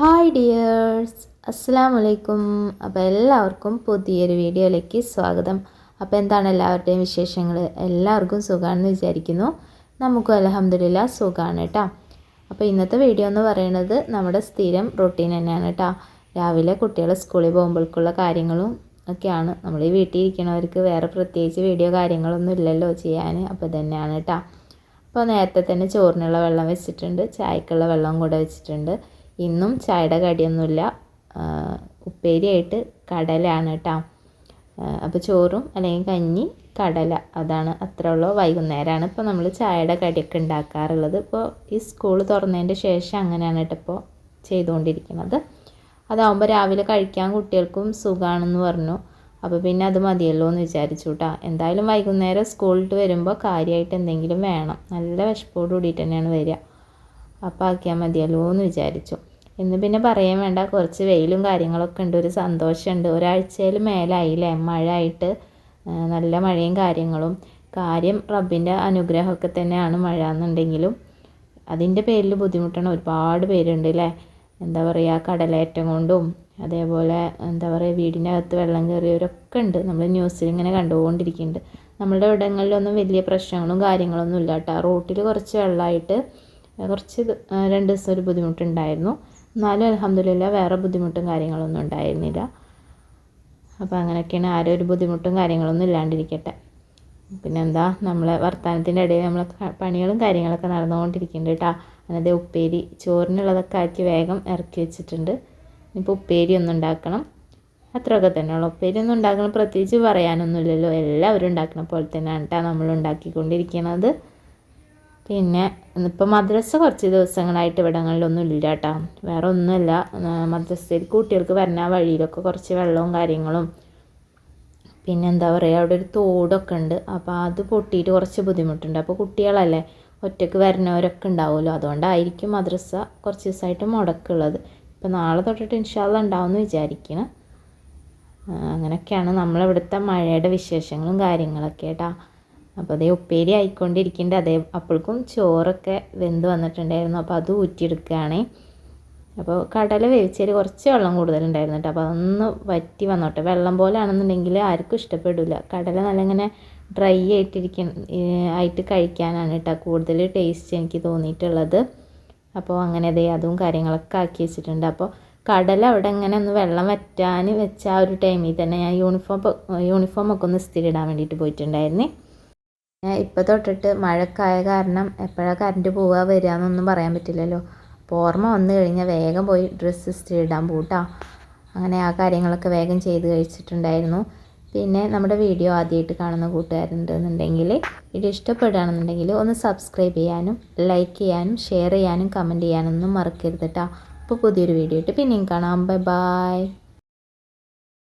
Hi dears അസ്സാം വലൈക്കും അപ്പോൾ എല്ലാവർക്കും പുതിയൊരു വീഡിയോയിലേക്ക് സ്വാഗതം. അപ്പോൾ എന്താണ് എല്ലാവരുടെയും വിശേഷങ്ങൾ? എല്ലാവർക്കും സുഖമാണെന്ന് വിചാരിക്കുന്നു. നമുക്കും അലഹമ്മദില്ല സുഖമാണ് കേട്ടോ. അപ്പോൾ ഇന്നത്തെ വീഡിയോ എന്ന് പറയുന്നത് നമ്മുടെ സ്ഥിരം റൊട്ടീൻ തന്നെയാണ് കേട്ടോ. രാവിലെ കുട്ടികൾ സ്കൂളിൽ പോകുമ്പോഴേക്കുള്ള കാര്യങ്ങളും ഒക്കെയാണ്. നമ്മൾ ഈ വീട്ടിൽ ഇരിക്കുന്നവർക്ക് വേറെ പ്രത്യേകിച്ച് വീഡിയോ കാര്യങ്ങളൊന്നും ഇല്ലല്ലോ ചെയ്യാൻ. അപ്പോൾ തന്നെയാണ് കേട്ടോ. അപ്പോൾ നേരത്തെ തന്നെ ചോറിനുള്ള വെള്ളം വെച്ചിട്ടുണ്ട്. ചായക്കുള്ള വെള്ളം കൂടെ വെച്ചിട്ടുണ്ട്. ഇന്നും ചായയുടെ കടിയൊന്നുമില്ല. ഉപ്പേരിയായിട്ട് കടലയാണ് കേട്ടോ. അപ്പോൾ ചോറും അല്ലെങ്കിൽ കഞ്ഞി കടല. അതാണ് അത്ര ഉള്ള. വൈകുന്നേരമാണ് ഇപ്പോൾ നമ്മൾ ചായയുടെ കടിയൊക്കെ ഉണ്ടാക്കാറുള്ളത്. ഇപ്പോൾ ഈ സ്കൂൾ തുറന്നതിന്റെ ശേഷം അങ്ങനെയാണ് കേട്ടോ ഇപ്പോൾ ചെയ്തുകൊണ്ടിരിക്കുന്നത്. അതാവുമ്പോൾ രാവിലെ കഴിക്കാൻ കുട്ടികൾക്കും സുഖമാണെന്ന് പറഞ്ഞു. അപ്പോൾ പിന്നെ അത് മതിയല്ലോ എന്ന് വിചാരിച്ചു കേട്ടോ. എന്തായാലും വൈകുന്നേരം സ്കൂളിൽ വരുമ്പോൾ കാര്യമായിട്ട് എന്തെങ്കിലും വേണം. നല്ല വിശപ്പോട് കൂടിയിട്ട് തന്നെയാണ് വരിക. അപ്പോൾ ആക്കിയാൽ മതിയല്ലോ എന്ന് വിചാരിച്ചു. ഇന്ന് പിന്നെ പറയാൻ വേണ്ട കുറച്ച് വെയിലും കാര്യങ്ങളൊക്കെ ഉണ്ട് ഒരു സന്തോഷമുണ്ട്. ഒരാഴ്ചയിൽ മേലായില്ലേ മഴ ആയിട്ട് നല്ല മഴയും കാര്യങ്ങളും. കാര്യം റബ്ബിന്റെ അനുഗ്രഹമൊക്കെ തന്നെയാണ് മഴ എന്നുണ്ടെങ്കിലും അതിന്റെ പേരിൽ ബുദ്ധിമുട്ടണ ഒരുപാട് പേരുണ്ട് അല്ലേ എന്താ പറയുക കടലേറ്റം കൊണ്ടും അതേപോലെ എന്താ പറയുക വീടിനകത്ത് വെള്ളം കയറിയവരൊക്കെ ഉണ്ട്. നമ്മൾ ന്യൂസിൽ ഇങ്ങനെ കണ്ടുകൊണ്ടിരിക്കുന്നുണ്ട്. നമ്മളുടെ ഇവിടങ്ങളിലൊന്നും വലിയ പ്രശ്നങ്ങളും കാര്യങ്ങളൊന്നും ഇല്ല കേട്ടോ. റോട്ടിൽ കുറച്ച് വെള്ളമായിട്ട് കുറച്ച് രണ്ട് ദിവസം ഒരു ബുദ്ധിമുട്ടുണ്ടായിരുന്നു. എന്നാലും അലഹമ്മദില്ല വേറെ ബുദ്ധിമുട്ടും കാര്യങ്ങളൊന്നും ഉണ്ടായിരുന്നില്ല. അപ്പോൾ അങ്ങനെയൊക്കെയാണ് ആരും ഒരു ബുദ്ധിമുട്ടും കാര്യങ്ങളൊന്നും ഇല്ലാണ്ടിരിക്കട്ടെ. പിന്നെന്താ നമ്മളെ വർത്തമാനത്തിന്റെ ഇടയിൽ നമ്മളെ പണികളും കാര്യങ്ങളൊക്കെ നടന്നുകൊണ്ടിരിക്കുന്നുണ്ട് കേട്ടോ. അതായത് ഉപ്പേരി ചോറിനുള്ളതൊക്കെ ആക്കി വേഗം ഇറക്കി വെച്ചിട്ടുണ്ട്. ഇപ്പോൾ ഉപ്പേരി ഒന്നും ഉണ്ടാക്കണം. അത്രയൊക്കെ തന്നെയുള്ളൂ ഉപ്പേരി ഒന്നും ഉണ്ടാക്കണം പ്രത്യേകിച്ച് പറയാനൊന്നുമില്ലല്ലോ. എല്ലാവരും ഉണ്ടാക്കുന്ന പോലെ തന്നെയാണ് കേട്ടോ നമ്മൾ ഉണ്ടാക്കിക്കൊണ്ടിരിക്കുന്നത് പിന്നെ ഇന്നിപ്പോൾ മദ്രസ കുറച്ച് ദിവസങ്ങളായിട്ട് ഇവിടങ്ങളിലൊന്നും ഇല്ല കേട്ടോ വേറെ ഒന്നുമില്ല മദ്രസയിൽ കുട്ടികൾക്ക് വരുന്ന വഴിയിലൊക്കെ കുറച്ച് വെള്ളവും കാര്യങ്ങളും. പിന്നെ എന്താ പറയുക അവിടെ ഒരു തോടൊക്കെ ഉണ്ട്. അപ്പോൾ അത് പൊട്ടിയിട്ട് കുറച്ച് ബുദ്ധിമുട്ടുണ്ട്. അപ്പോൾ കുട്ടികളല്ലേ ഒറ്റയ്ക്ക് വരുന്നവരൊക്കെ ഉണ്ടാവുമല്ലോ. അതുകൊണ്ടായിരിക്കും മദ്രസ കുറച്ച് ദിവസമായിട്ട് മുടക്കുള്ളത്. ഇപ്പോൾ നാളെ തൊട്ടിട്ട് ഇൻഷാല്ല ഉണ്ടാവുമെന്ന് വിചാരിക്കണം. അങ്ങനെയൊക്കെയാണ് നമ്മളിവിടുത്തെ മഴയുടെ വിശേഷങ്ങളും കാര്യങ്ങളൊക്കെ കേട്ടോ. അപ്പോൾ അതേ ഉപ്പേരി ആയിക്കൊണ്ടിരിക്കുന്നുണ്ട് അതേ അപ്പോഴേക്കും ചോറൊക്കെ വെന്ത് വന്നിട്ടുണ്ടായിരുന്നു. അപ്പോൾ അത് ഊറ്റിയെടുക്കുകയാണ് അപ്പോൾ കടല വേവിച്ചതിൽ കുറച്ച് വെള്ളം കൂടുതലുണ്ടായിരുന്നു കേട്ടോ. അപ്പോൾ അതൊന്ന് വറ്റി വന്നോട്ടെ. വെള്ളം പോലെ ആണെന്നുണ്ടെങ്കിൽ ആർക്കും ഇഷ്ടപ്പെടില്ല കടല നല്ല ഇങ്ങനെ ഡ്രൈ ആയിട്ടിരിക്ക ആയിട്ട് കഴിക്കാനാണ് കേട്ടോ കൂടുതൽ ടേസ്റ്റ് എനിക്ക് തോന്നിയിട്ടുള്ളത്. അപ്പോൾ അങ്ങനെ അതേ അതും കാര്യങ്ങളൊക്കെ ആക്കി വെച്ചിട്ടുണ്ട്. അപ്പോൾ കടല അവിടെ ഇങ്ങനെ ഒന്ന് വെള്ളം വറ്റാൻ വെച്ച ആ ഒരു ടൈമിൽ തന്നെ ഞാൻ യൂണിഫോം യൂണിഫോമൊക്കെ ഒന്ന് ഇസ്തിരി ഇടാൻ വേണ്ടിയിട്ട് പോയിട്ടുണ്ടായിരുന്നേ. ഇപ്പോൾ തൊട്ടിട്ട് മഴക്കായ കാരണം എപ്പോഴാണ് കറണ്ട് പോവുക വരിക എന്നൊന്നും പറയാൻ പറ്റില്ലല്ലോ. അപ്പോൾ ഓർമ്മ വന്നു കഴിഞ്ഞാൽ വേഗം പോയി ഡ്രസ്സ് ഇസ്തിരി ഇടാൻ പോട്ടാ. അങ്ങനെ ആ കാര്യങ്ങളൊക്കെ വേഗം ചെയ്ത് കഴിച്ചിട്ടുണ്ടായിരുന്നു. പിന്നെ നമ്മുടെ വീഡിയോ ആദ്യമായിട്ട് കാണുന്ന കൂട്ടുകാരുണ്ടെന്നുണ്ടെങ്കിൽ വീഡിയോ ഇഷ്ടപ്പെടുകയാണെന്നുണ്ടെങ്കിൽ ഒന്ന് സബ്സ്ക്രൈബ് ചെയ്യാനും ലൈക്ക് ചെയ്യാനും ഷെയർ ചെയ്യാനും കമന്റ് ചെയ്യാനൊന്നും മറക്കരുത് കേട്ടോ അപ്പോൾ പുതിയൊരു വീഡിയോ ഇട്ട് പിന്നെയും കാണാം. Bye bye